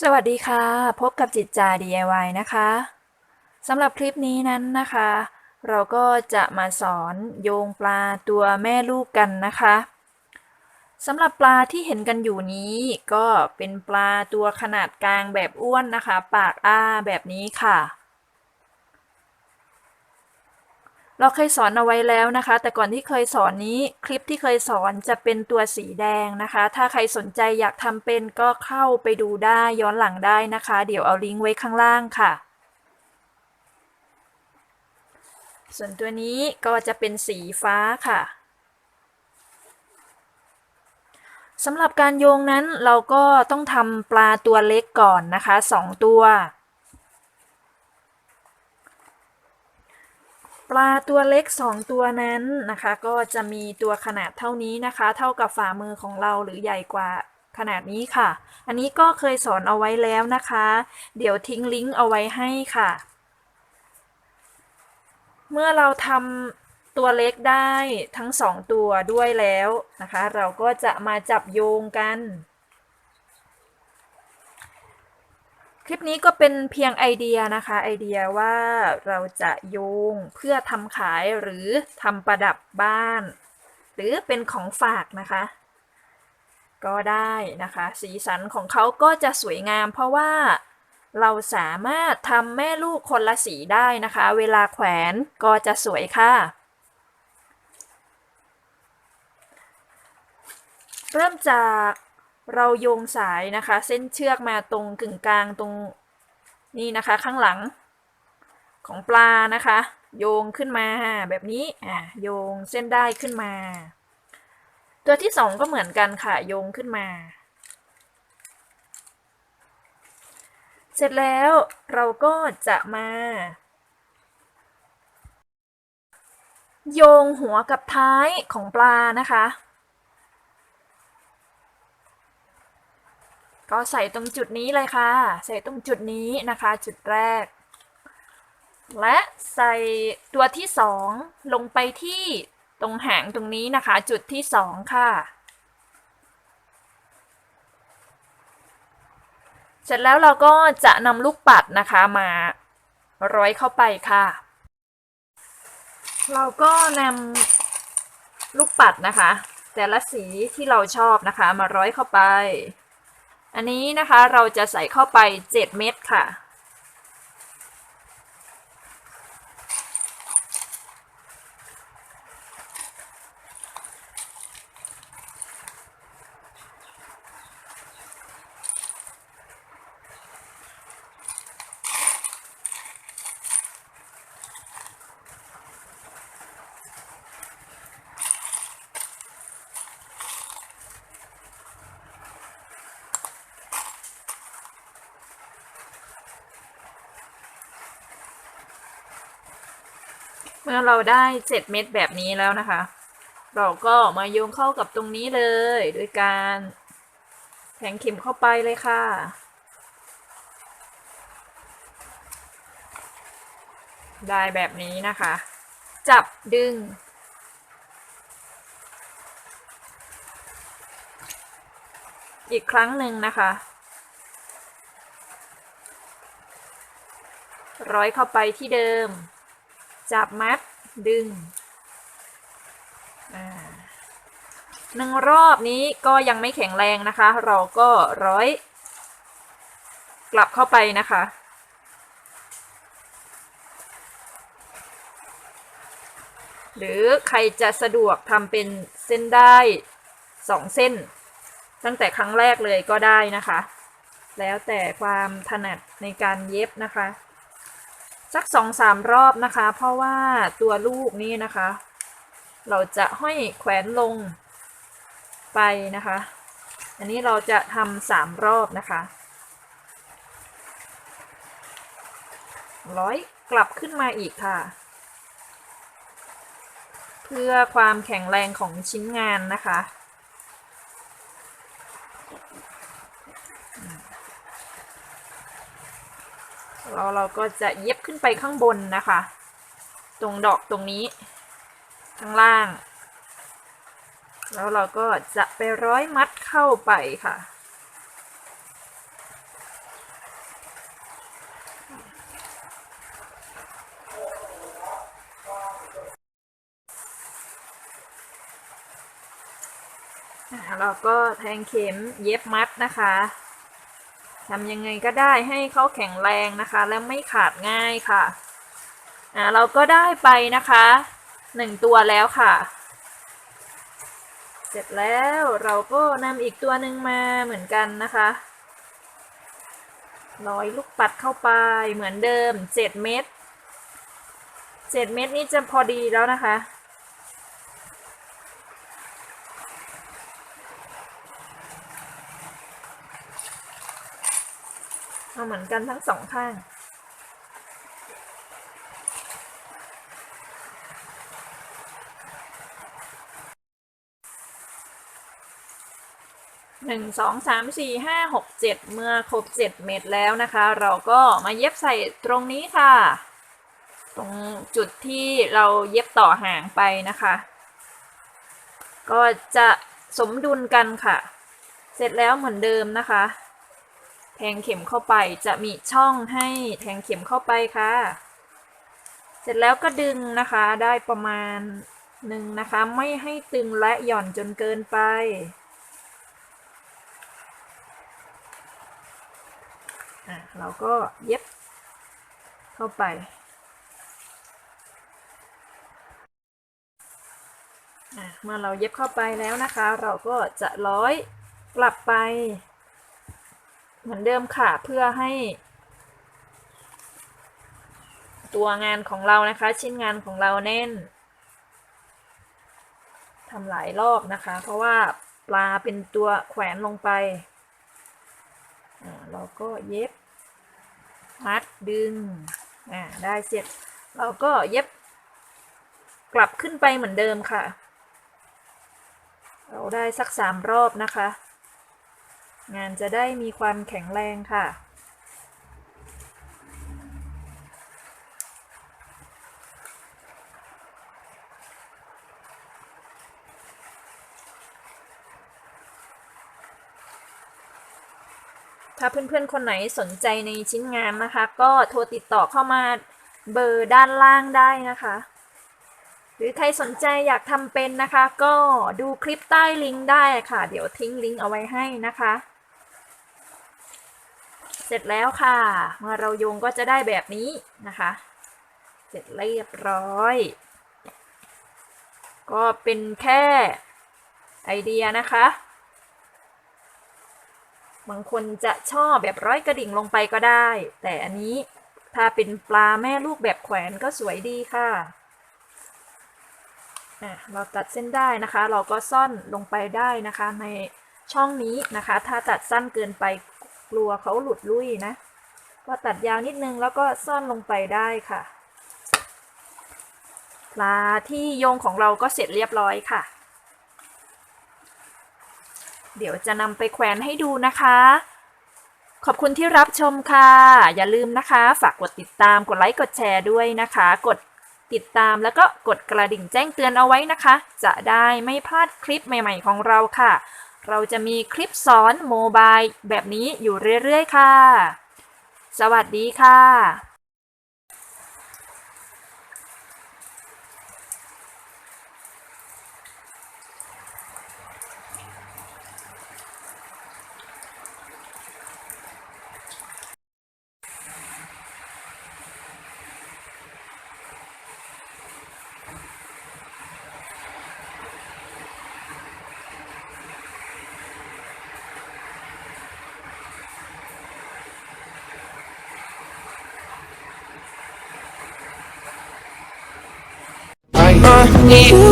สวัสดีค่ะ พบกับจิตจา DIY นะคะสำหรับคลิปนี้นั้นนะคะ เราก็จะมาสอนโยงปลาตัวแม่ลูกกันนะคะสำหรับปลาที่เห็นกันอยู่นี้ก็เป็นปลาตัวขนาดกลางแบบอ้วนนะคะ ปากอ้าแบบนี้ค่ะ เราเคยสอนเอาไว้แล้วนะคะ แต่ก่อนที่เคยสอนนี้คลิปที่เคยสอนจะเป็นตัวสีแดงนะคะ ถ้าใครสนใจอยากทำเป็นก็เข้าไปดูได้ย้อนหลังได้นะคะ เดี๋ยวเอาลิงก์ไว้ข้างล่างค่ะ ส่วนตัวนี้ก็จะเป็นสีฟ้าค่ะสำหรับการโยงนั้นเราก็ต้องทำปลาตัวเล็กก่อนนะคะสองตัว ปลาตัวเล็ก 2 ตัวนั้นนะคะ ก็จะมีตัวขนาดเท่านี้นะคะ เท่ากับฝ่ามือของเราหรือใหญ่กว่าขนาดนี้ค่ะ อันนี้ก็เคยสอนเอาไว้แล้วนะคะ เดี๋ยวทิ้งลิงก์เอาไว้ให้ค่ะ เมื่อเราทำตัวเล็กได้ทั้ง 2 ตัวด้วยแล้วนะคะ เราก็จะมาจับโยงกัน คลิปนี้ก็เป็นเพียงไอเดียนะคะ ไอเดียว่าเราจะโยงเพื่อทำขายหรือทำประดับบ้าน หรือเป็นของฝากนะคะ ก็ได้นะคะ สีสันของเขาก็จะสวยงาม เพราะว่าเราสามารถทำแม่ลูกคนละสีได้นะคะ เวลาแขวนก็จะสวยค่ะ เริ่มจาก เราโยงสายนะคะ เส้นเชือกมาตรงกึ่งกลางตรงนี่นะคะข้างหลังของปลานะคะ โยงขึ้นมาแบบนี้อะโยงเส้นได้ขึ้นมา ตัวที่สองก็เหมือนกันค่ะโยงขึ้นมา เสร็จแล้วเราก็จะมา โยงหัวกับท้ายของปลานะคะ ก็ใส่ตรงจุดนี้เลยค่ะ ใส่ตรงจุดนี้นะคะ จุดแรก และใส่ตัวที่สองลงไปที่ตรงหางตรงนี้นะคะ จุดที่สองค่ะ เสร็จแล้วเราก็จะนำลูกปัดนะคะมาร้อยเข้าไปค่ะ เราก็นำลูกปัดนะคะ แต่ละสีที่เราชอบนะคะ มาร้อยเข้าไป อันนี้นะคะเราจะใส่เข้าไป 7 เม็ดค่ะ เมื่อเราได้7เม็ดแบบนี้แล้วนะคะ เราก็มาโยงเข้ากับตรงนี้เลยโดยการแทงเข็มเข้าไปเลยค่ะ ได้แบบนี้นะคะ จับดึง อีกครั้งหนึ่งนะคะ ร้อยเข้าไปที่เดิม จับมัดดึงหนึ่งรอบนี้ก็ยังไม่แข็งแรงนะคะ เราก็ร้อย กลับเข้าไปนะคะ หรือใครจะสะดวกทำเป็นเส้นได้สองเส้น ตั้งแต่ครั้งแรกเลยก็ได้นะคะ แล้วแต่ความถนัดในการเย็บนะคะ สักสองสามรอบนะคะ เพราะว่าตัวลูกนี่นะคะ เราจะห้อยแขวนลงไปนะคะ อันนี้เราจะทำสามรอบนะคะ ร้อยกลับขึ้นมาอีกค่ะ เพื่อความแข็งแรงของชิ้นงานนะคะ แล้วเราก็จะเย็บขึ้นไปข้างบนนะคะ ตรงดอกตรงนี้ ข้างล่าง แล้วเราก็จะไปร้อยมัดเข้าไปค่ะ เราก็แทงเข็มเย็บมัดนะคะ ทำยังไงก็ได้ให้เขาแข็งแรงนะคะ และไม่ขาดง่ายค่ะอะเราก็ได้ไปนะคะหนึ่งตัวแล้วค่ะ เสร็จแล้วเราก็นำอีกตัวหนึ่งมาเหมือนกันนะคะร้อยลูกปัดเข้าไปเหมือนเดิมเจ็ดเม็ดเจ็ดเม็ดนี่จะพอดีแล้วนะคะ เอาเหมือนกันทั้งสองข้าง หนึ่งสองสามสี่ห้าหกเจ็ดเมื่อครบเจ็ดเม็ดแล้วนะคะ เราก็มาเย็บใส่ตรงนี้ค่ะ ตรงจุดที่เราเย็บต่อหางไปนะคะ ก็จะสมดุลกันค่ะ เสร็จแล้วเหมือนเดิมนะคะ ทงเข็มเข้าไปจะมีช่องให้แทงเข็มเข้าไปค่ะ เสร็จแล้วก็ดึงนะคะได้ประมาณหนึ่งนะคะ ไม่ให้ตึงและหย่อนจนเกินไปอะเราก็เย็บเข้าไปอะเมื่อเราเย็บเข้าไปแล้วนะคะ เราก็จะร้อยกลับไป เหมือนเดิมค่ะเพื่อให้ ตัวงานของเรานะคะ ชิ้นงานของเราแน่นทำหลายรอบนะคะ เพราะว่าปลาเป็นตัวแขวนลงไปเราก็เย็บ มัดดึงได้เสร็จ เราก็เย็บกลับขึ้นไปเหมือนเดิมค่ะ เราได้สักสามรอบนะคะ งานจะได้มีความแข็งแรงค่ะ ถ้าเพื่อนๆ คนไหนสนใจในชิ้นงานนะคะ ก็โทรติดต่อเข้ามาเบอร์ด้านล่างได้นะคะ หรือใครสนใจอยากทำเป็นนะคะ ก็ดูคลิปใต้ลิงก์ได้ค่ะ เดี๋ยวทิ้งลิงก์เอาไว้ให้นะคะ สร็จแล้วค่ะ เมื่อเราโยงก็จะได้แบบนี้นะคะ เสร็จเรียบร้อย ก็เป็นแค่ไอเดียนะคะ บางคนจะชอบแบบร้อยกระดิ่งลงไปก็ได้ แต่อันนี้ถ้าเป็นปลาแม่ลูกแบบแขวนก็สวยดีค่ะอะเราตัดเส้นได้นะคะ เราก็ซ่อนลงไปได้นะคะในช่องนี้นะคะ ถ้าตัดสั้นเกินไป กลัวเขาหลุดลุ่ยนะ ก็ตัดยาวนิดนึงแล้วก็ซ่อนลงไปได้ค่ะ ปลาที่โยงของเราก็เสร็จเรียบร้อยค่ะ เดี๋ยวจะนำไปแขวนให้ดูนะคะ ขอบคุณที่รับชมค่ะ อย่าลืมนะคะ ฝากกดติดตามกดไลค์กดแชร์ด้วยนะคะ กดติดตามแล้วก็กดกระดิ่งแจ้งเตือนเอาไว้นะคะ จะได้ไม่พลาดคลิปใหม่ ๆ ของเราค่ะ เราจะมีคลิปสอนโมบายแบบนี้อยู่เรื่อย ๆ ค่ะ สวัสดีค่ะ you